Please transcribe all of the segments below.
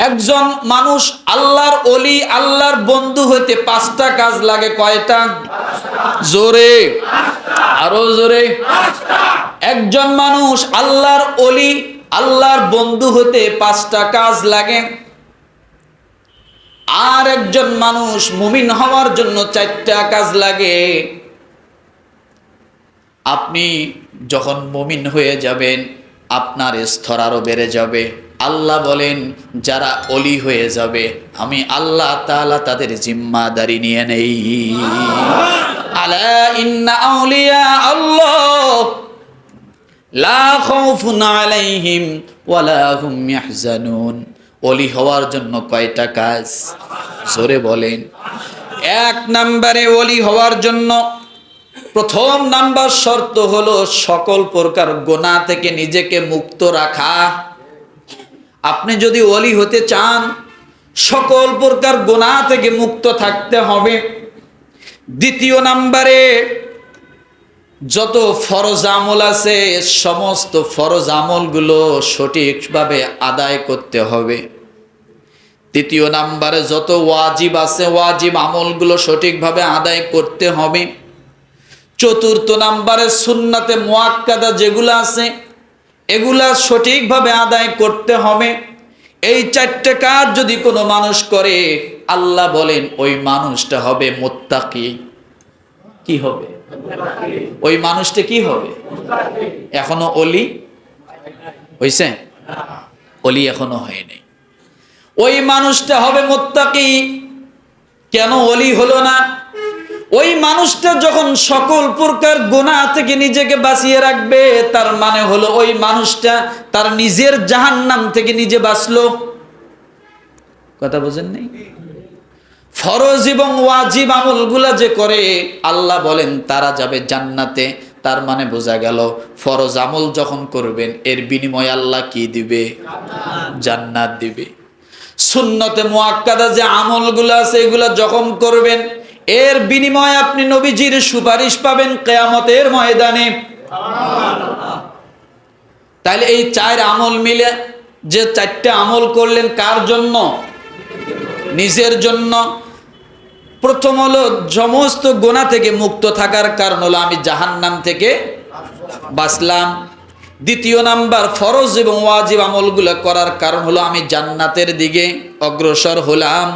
একজন মানুষ আল্লাহর অলি আল্লাহর বন্ধু হইতে পাঁচটা কাজ লাগে কয়টা? জোরে, আরও জোরে। একজন মানুষ আল্লাহর অলি আল্লাহর বন্ধু হতে পাঁচটা কাজ লাগে। আর একজন মানুষ মুমিন হওয়ার জন্য চারটা কাজ লাগে। আপনি যখন মুমিন হয়ে যাবেন, আপনার স্তর আরও বেড়ে যাবে। আল্লাহ বলেন, যারা অলি হয়ে যাবে, আমি আল্লাহ তাআলা তাদের জিম্মাদারি নিয়ে নেই। আলা ইন্না আউলিয়া আল্লাহ। লা খাউফুন আলাইহিম ওয়ালা হুম ইয়াহজানুন। অলি হওয়ার জন্য কয়টা কাজ? জোরে বলেন। এক নম্বরে অলি হওয়ার জন্য প্রথম নাম্বার শর্ত হলো সকল প্রকার গোনা থেকে নিজেকে মুক্ত রাখা। আপনি যদি অলি হতে চান, সকল প্রকার গোনা থেকে মুক্ত থাকতে হবে। দ্বিতীয় নাম্বারে, যত ফরজ আমল আছে, সমস্ত ফরজ আমলগুলো সঠিকভাবে আদায় করতে হবে। তৃতীয় নাম্বারে, যত ওয়াজিব আছে, ওয়াজিব আমলগুলো সঠিকভাবে আদায় করতে হবে। চতুর্থ নাম্বারে, সুন্নাতে মোয়াক্কাদা যেগুলো আছে এগুলা সঠিকভাবে আদায় করতে হবে। এই চারটে কাজ যদি কোনো মানুষ করে, আল্লাহ বলেন, ওই মানুষটা হবে মোত্তাকি। কি হবে? ওই মানুষটা কি হবে? এখনও অলি? হইছে? অলি এখনও হয়নি ওই মানুষটা হবে মোত্তাকি। কেন অলি হলো না? ওই মানুষটা যখন সকল প্রকার গোনা থেকে নিজেকে বাঁচিয়ে রাখবে, তার মানে হলো ওই মানুষটা তার নিজের জাহান্নাম থেকে নিজে বাঁচলো। কথা বোঝেন নেই? ফরজ এবং ওয়াজিব আমলগুলা যে করে, আল্লাহ বলেন, তারা যাবে জান্নাতে। তার মানে বোঝা গেল, ফরজ আমল যখন করবেন, এর বিনিময়ে আল্লাহ কি দিবে? জান্নাত দিবে। সুন্নতে মুআক্কাদা যে আমলগুলো আছে, এগুলা যখন করবেন এর বিনিময়ে আপনি নবীজির সুপারিশ পাবেন কেয়ামতের ময়দানে। তাহলে এই চার আমল মিলে যে চারটা আমল করলেন কার জন্য? নিজের জন্য। প্রথম হলো সমস্ত গোনা থেকে মুক্ত থাকার কারণ হলো আমি জাহান্নাম থেকে বাঁচলাম। দ্বিতীয় নাম্বার, ফরজ এবং ওয়াজিব আমলগুলো করার কারণ হলো আমি জান্নাতের দিকে অগ্রসর হলাম।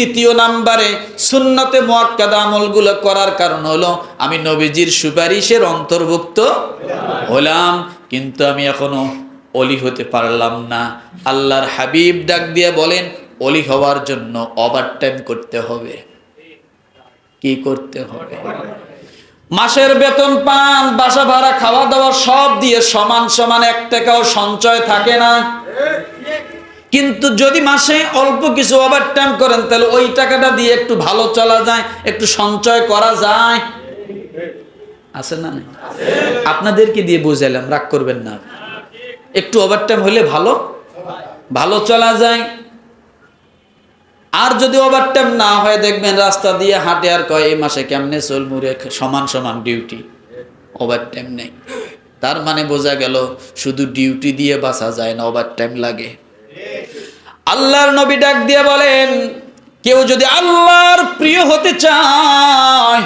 তৃতীয় নাম্বারে সুন্নতে মোয়াক্কাদা আমলগুলো করার কারণ হলো, আমি নবীজির সুপারিশের অন্তর্ভুক্ত হলাম, কিন্তু আমি এখনও অলি হতে পারলাম না। আল্লাহর হাবিব ডাক দিয়ে বলেন, অলি হওয়ার জন্য ওভারটাইম করতে হবে। কি করতে হবে? মাসের বেতন পান, বাসা ভাড়া খাওয়া দাওয়া সব দিয়ে সমান সমান এক টাকাও সঞ্চয় থাকে না। কিন্তু যদি মাসে অল্প কিছু ওভার টাইম করেন, তাহলে ওই টাকাটা দিয়ে একটু ভালো চলা যায়, একটু সঞ্চয় করা যায়। আছে না? আপনাদেরকে দিয়ে বুঝাইলাম, রাগ করবেন না। একটু ওভার টাইম হলে ভালো ভালো চলা যায়। আর যদি ওভার টাইম না হয়, দেখবেন রাস্তা দিয়ে হাঁটে আর কয়, এই মাসে কেমনে চল মুড়ে সমান সমান ডিউটি ওভার টাইম নেই। তার মানে বোঝা গেল, শুধু ডিউটি দিয়ে বাঁচা যায় না ওভার টাইম লাগে। আল্লাহর নবী ডাক দিয়ে বলেন, কেউ যদি আল্লাহর প্রিয় হতে চায়,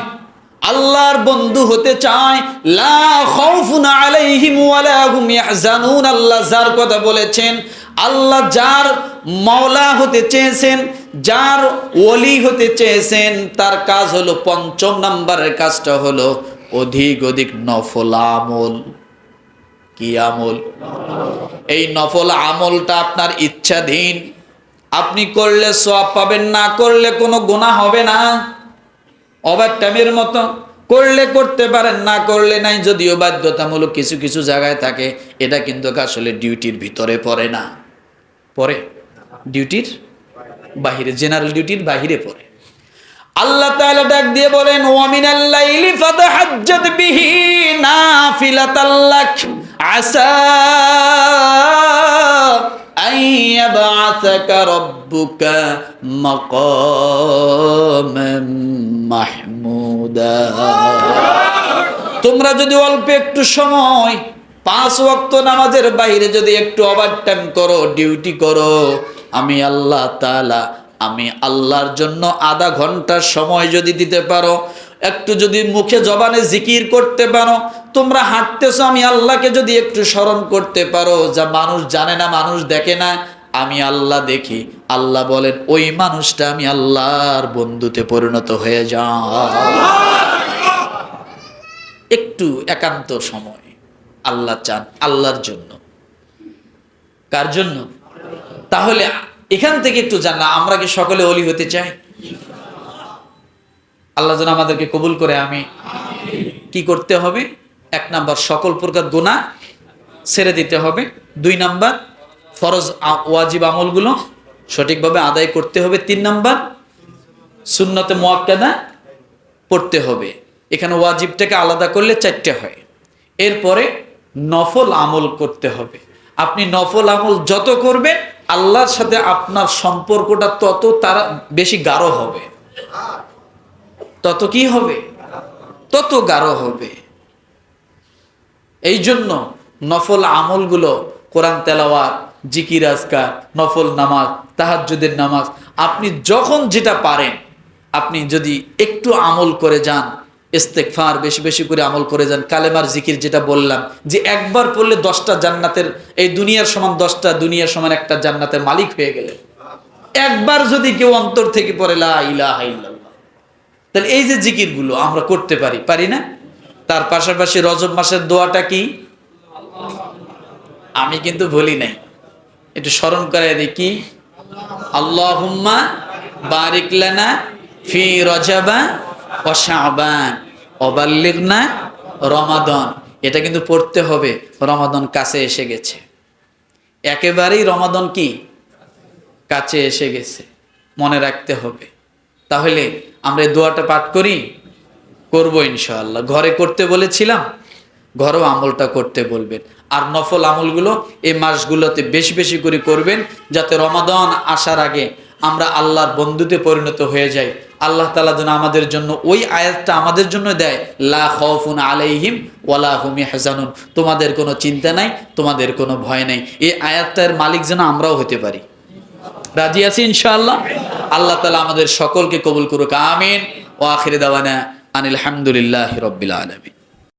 আল্লাহর বন্ধু হতে চায়, লা আল্লাহ যার কথা বলেছেন, আল্লাহ যার মাওলা হতে চেয়েছেন, যার ওলি হতে চেয়েছেন, তার কাজ হলো পঞ্চম নাম্বারের কাজটা হলো অধিক অধিক নফল আমল। কি আমল? এই নফল আমলটা আপনার ইচ্ছাধীন আপনি করলে সব পাবেন, না করলে কোনো গোনা হবে না। ওভার টাইমের মতো করলে করতে পারেন, না করলে নাই, যদিও বাধ্যতামূলক কিছু কিছু জায়গায় থাকে, এটা কিন্তু আসলে ডিউটির ভিতরে পড়ে না। পরে ডিউটির বাহিরে, জেনারেল ডিউটির বাহিরে পড়ে। আল্লাহ তাআলা ডাক দিয়ে বলেন ওয়ামিনাল লাইলি ফাতাহাজ্জাত বিহি নাফিলাতাল্লাক আসা তোমরা যদি অল্প একটু সময় পাঁচ ওয়াক্ত নামাজের বাইরে যদি একটু ওভারটাইম করো ডিউটি করো, আমি আল্লাহ তাআলা, আমি আল্লাহর জন্য আধা ঘণ্টার সময় যদি দিতে পারো একটু যদি মুখে জবানে জিকির করতে পারো, তোমরা হাঁটতেছো, আমি আল্লাহকে যদি একটু স্মরণ করতে পারো, যা মানুষ জানে না, মানুষ দেখে না, আমি আল্লাহ দেখি। আল্লাহ বলেন, ওই মানুষটা আমি আল্লাহর বন্ধুতে পরিণত হয়ে যা একটু একান্ত সময় আল্লাহ চান, আল্লাহর জন্য। কার জন্য? তাহলে এখান থেকে একটু জান আমরা কি সকলে অলি হতে চাই? আল্লাহ যেন আমাদেরকে কবুল করে, আমি কি করতে হবে? এক নাম্বার, সকল প্রকার গোনা ছেড়ে দিতে হবে। দুই নাম্বার, ফরজ ওয়াজিব আমলগুলো সঠিকভাবে আদায় করতে হবে। তিন নাম্বার, সুন্নতে মোয়াক্কাদা পড়তে হবে। এখানে ওয়াজিবটাকে আলাদা করলে চারটে হয়। এরপরে নফল আমল করতে হবে। আপনি নফল আমল যত করবেন, আল্লাহর সাথে আপনার সম্পর্কটা তত তারা, বেশি গাঢ় হবে। তত কি হবে? তত গাঢ় হবে। এই জন্য নফল আমলগুলো কোরআন তেলাওয়াত, জিকির আজকার, নফল নামাজ, তাহাজ্জুদের নামাজ, আপনি যখন যেটা পারেন, আপনি যদি একটু আমল করে যান ইস্তেকফার বেশি বেশি করে আমল করে যান, কালেমার জিকির যেটা বললাম, যে একবার পড়লে দশটা জান্নাতের, এই দুনিয়ার সমান দশটা, দুনিয়ার সমান একটা জান্নাতের মালিক হয়ে গেলেন। একবার যদি কেউ অন্তর থেকে পড়ে, লা ইলাহা ইল্লাল্লাহ তাহলে এই যে জিকিরগুলো আমরা করতে পারি পারি না? তার পাশাপাশি রজব মাসের দোয়াটা কি? আমি কিন্তু ভুলি নাই। একটু স্মরণ করে দেখি। আল্লাহুম্মা বারিক লানা ফি রজাবা ও শাবান অবাল্লিগনা রমাদন। এটা কিন্তু পড়তে হবে, রমাদন কাছে এসে গেছে। একেবারেই রমাদন কি? কাছে এসে গেছে। মনে রাখতে হবে। তাহলে আমরা দোয়াটা পাঠ করি? করব ইনশাআল্লাহ। ঘরে করতে বলেছিলাম, ঘরেও আমলটা করতে বলবেন। আর নফল আমলগুলো এই মাসগুলোতে বেশি বেশি করে করবেন, যাতে রমাদান আসার আগে আমরা আল্লাহর বন্ধুতে পরিণত হয়ে যাই। আল্লাহ তালা যেন আমাদের জন্য ওই আয়াতটা আমাদের জন্য দেয়, লা খফুন আলাইহিম ওয়ালা হুম হাসানুন তোমাদের কোনো চিন্তা নাই, তোমাদের কোনো ভয় নাই। এই আয়াতটার মালিক যেন আমরাও হতে পারি। রাজি আছি ইনশাআল্লাহ? আল্লাহ তালা আমাদের সকলকে কবুল করুক, আমিন। ও আখির দাওয়ানা আনিল হামদুলিল্লাহ রব্বিল